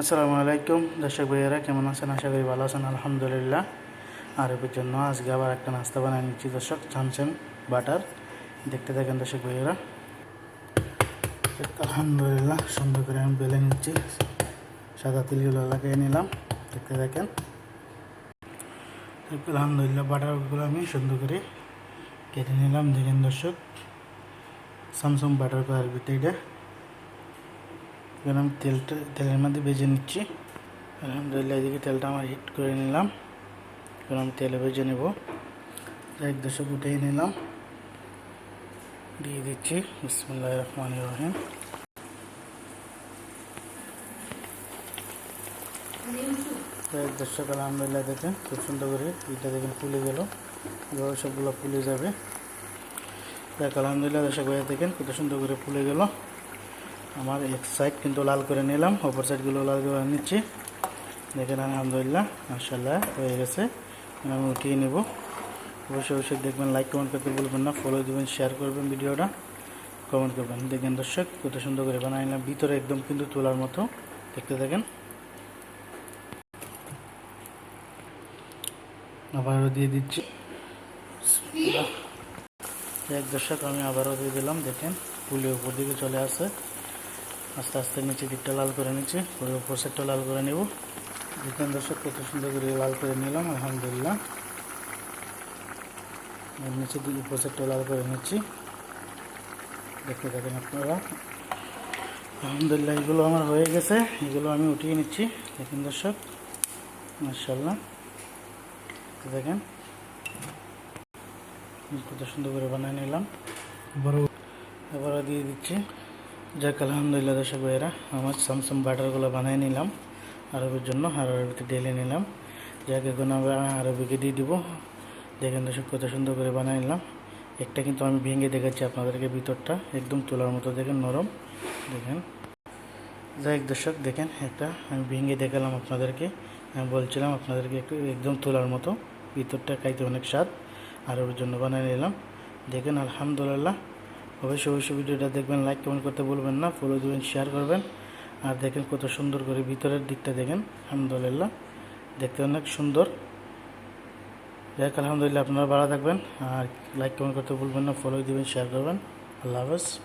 আসসালামু আলাইকুম দর্শক ভাইয়েরা, কেমন আছেন? আশা করি ভালো আছেন, আলহামদুলিল্লাহ। আর এর জন্য আজকে আবার একটা নাস্তা বানিয়ে নিচ্ছি, দর্শক, চামচেন, বাটার। দেখতে থাকেন, দর্শক ভাইয়েরা। আলহামদুলিল্লাহ, সুন্দর করে আমি বেলে নিচ্ছি। সাদা তিলগুলো লাগিয়ে নিলাম, দেখতে থাকেন। আলহামদুলিল্লাহ, বাটারগুলো আমি সুন্দর করে কেটে নিলাম। দেখেন, দর্শক স্যামসাং বাটার ভিতরে এটা এবার আমি তেলটা, তেলের মধ্যে ভেজে নিচ্ছি। আলহামদুলিল্লাহ এদিকে তেলটা আমার হিট করে নিলাম। এবার আমি তেলে ভেজে নেব। এক দশক উঠিয়ে নিলাম। দিয়ে দিচ্ছি। বিসমুল্লাহ রহমান রহিম। এক দশক আলহামদুলিল্লাহ দেখেন, খুব সুন্দর করে এটা দেখেন ফুলে গেল। এবার সবগুলো ফুলে যাবে। দেখ, আলহামদুলিল্লাহ দর্শক ভাইয়া দেখেন কত সুন্দর করে ফুলে গেল। আমার এক সাইড কিন্তু লাল করে নিলাম, অপর সাইডগুলো লাল করে নিচ্ছি। দেখেন, আলহামদুলিল্লাহ মার্শাল্লাহ হয়ে গেছে। আমি উঠিয়ে নেব। অবশ্যই অবশ্যই দেখবেন লাইক কমেন্ট করতে বলবেন না ফলো দেবেন শেয়ার করবেন ভিডিওটা। কমেন্ট করবেন। দেখবেন দর্শক, কত সুন্দর করে বানাই নিলাম, ভিতরে একদম কিন্তু তোলার মতো। দেখতে দেখেন আবারও দিয়ে দিচ্ছি। এক দর্শক, আমি আবারও দিয়ে দিলাম, দেখেন ফুলে উপর দিকে চলে আসে আস্তে আস্তে নিচে দিকটা লাল করে নিচ্ছি। পুরো উপর সাইডটা লাল করে নেব। দেখেন দর্শক কত সুন্দর করে লাল করে নিলাম আলহামদুলিল্লাহ। নিচে দিকে উপর সাইডটা লাল করে নিচ্ছি। দেখতে থাকেন আপনারা। আলহামদুলিল্লাহ এগুলো আমার হয়ে গেছে। এগুলো আমি উঠিয়ে নিচ্ছি। দেখেন দর্শক মার্শাল্লাহ দেখেন কত সুন্দর করে বানিয়ে নিলাম। এবারও এবারও দিয়ে দিচ্ছি। যাক, আলহামদুলিল্লাহ দর্শক ভাইয়েরা, আমার স্যামসাং বাটারগুলো বানিয়ে নিলাম, আরবের জন্য, আর আরবিতে ঢেলে নিলাম। যাক, এখন আমরা আরবিকে দিয়ে দিব। দেখেন দর্শক, কত সুন্দর করে বানিয়ে নিলাম। একটা কিন্তু আমি ভেঙে দেখাচ্ছি আপনাদেরকে ভিতরটা, একদম তোলার মতো, দেখেন, নরম। দেখেন। যাই দর্শক, দেখেন, একটা আমি ভেঙে দেখালাম আপনাদেরকে। আমি বলছিলাম আপনাদেরকে একটু একদম তোলার মতো, ভিতরটা খাইতে অনেক স্বাদ। আর ওর জন্য বানিয়ে নিলাম। দেখেন, আলহামদুলিল্লাহ। অবশ্যই অবশ্যই ভিডিওটা দেখবেন লাইক কমেন্ট করতে বলবেন না ফলো দেবেন শেয়ার করবেন। আর দেখেন কত সুন্দর করে ভিতরের দিকটা দেখেন, আলহামদুলিল্লাহ। দেখতে অনেক সুন্দর। যাই আলহামদুলিল্লাহ আপনারা ভালো থাকবেন। আর লাইক কমেন্ট করতে বলবেন না ফলো দেবেন শেয়ার করবেন। আল্লাহ হাফেজ।